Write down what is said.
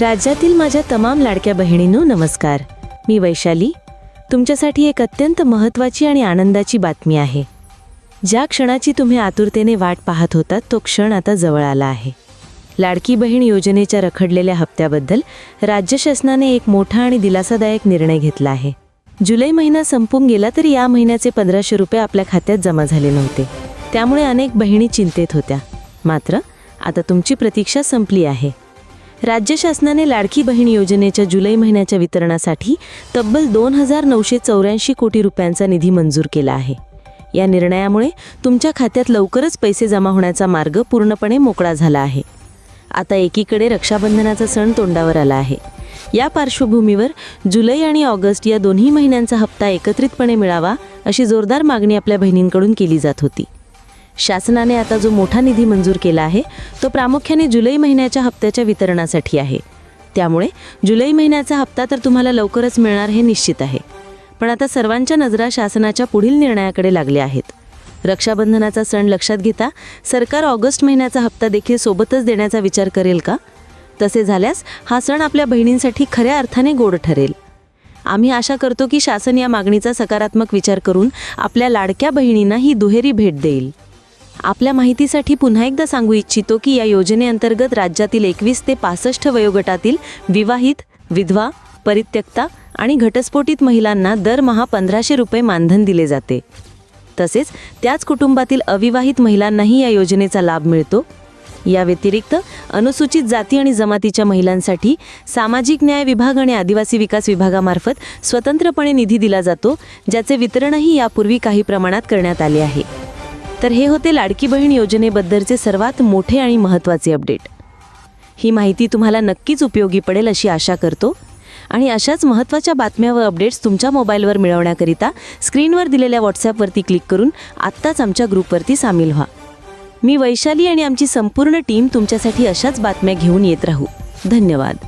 राज्यातील माझ्या तमाम लाडक्या बहिणींनो नमस्कार. मी वैशाली. तुमच्यासाठी एक अत्यंत महत्त्वाची आणि आनंदाची बातमी आहे. ज्या क्षणाची तुम्ही आतुरतेने वाट पाहत होतात तो क्षण आता जवळ आला आहे. लाडकी बहीण योजनेच्या रखडलेल्या हप्त्याबद्दल राज्य शासनाने एक मोठा आणि दिलासादायक निर्णय घेतला आहे. जुलै महिना संपून गेला तरी या महिन्याचे पंधराशे रुपये आपल्या खात्यात जमा झाले नव्हते. त्यामुळे अनेक बहिणी चिंतेत होत्या. मात्र आता तुमची प्रतीक्षा संपली आहे. राज्य शासनाने लाडकी बहीण योजनेच्या जुलै महिन्याच्या वितरणासाठी तब्बल दोन हजार नऊशे चौऱ्याऐंशी कोटी रुपयांचा निधी मंजूर केला आहे. या निर्णयामुळे तुमच्या खात्यात लवकरच पैसे जमा होण्याचा मार्ग पूर्णपणे मोकळा झाला आहे. आता एकीकडे रक्षाबंधनाचा सण तोंडावर आला आहे. या पार्श्वभूमीवर जुलै आणि ऑगस्ट या दोन्ही महिन्यांचा हप्ता एकत्रितपणे मिळावा अशी जोरदार मागणी आपल्या बहिणींकडून केली जात होती. शासनाने आता जो मोठा निधी मंजूर केला आहे तो प्रामुख्याने जुलै महिन्याच्या हप्त्याच्या वितरणासाठी आहे. त्यामुळे जुलै महिन्याचा हप्ता तर तुम्हाला लवकरच मिळणार हे निश्चित आहे. पण आता सर्वांच्या नजरा शासनाच्या पुढील निर्णयाकडे लागल्या आहेत. रक्षाबंधनाचा सण लक्षात घेता सरकार ऑगस्ट महिन्याचा हप्ता देखील सोबतच देण्याचा विचार करेल का? तसे झाल्यास हा सण आपल्या बहिणींसाठी खऱ्या अर्थाने गोड ठरेल. आम्ही आशा करतो की शासन या मागणीचा सकारात्मक विचार करून आपल्या लाडक्या बहिणींना ही दुहेरी भेट देईल. आपल्या माहितीसाठी पुन्हा एकदा सांगू इच्छितो की या योजनेअंतर्गत राज्यातील एकवीस ते पासष्ट वयोगटातील विवाहित विधवा परित्यक्ता आणि घटस्फोटित महिलांना दरमहा पंधराशे रुपये मानधन दिले जाते. तसेच त्याच कुटुंबातील अविवाहित महिलांनाही या योजनेचा लाभ मिळतो. या व्यतिरिक्त अनुसूचित जाती आणि जमातीच्या महिलांसाठी सामाजिक न्याय विभाग आणि आदिवासी विकास विभागामार्फत स्वतंत्रपणे निधी दिला जातो ज्याचे वितरणही यापूर्वी काही प्रमाणात करण्यात आले आहे. तर हे होते लाडकी बहीण योजनेबद्दलचे सर्वात मोठे आणि महत्त्वाचे अपडेट. ही माहिती तुम्हाला नक्कीच उपयोगी पडेल अशी आशा करतो. आणि अशाच महत्त्वाच्या बातम्या व अपडेट्स तुमच्या मोबाईलवर मिळवण्याकरिता स्क्रीनवर दिलेल्या व्हॉट्सॲपवरती क्लिक करून आत्ताच आमच्या ग्रुपवरती सामील व्हा. मी वैशाली आणि आमची संपूर्ण टीम तुमच्यासाठी अशाच बातम्या घेऊन येत राहू. धन्यवाद.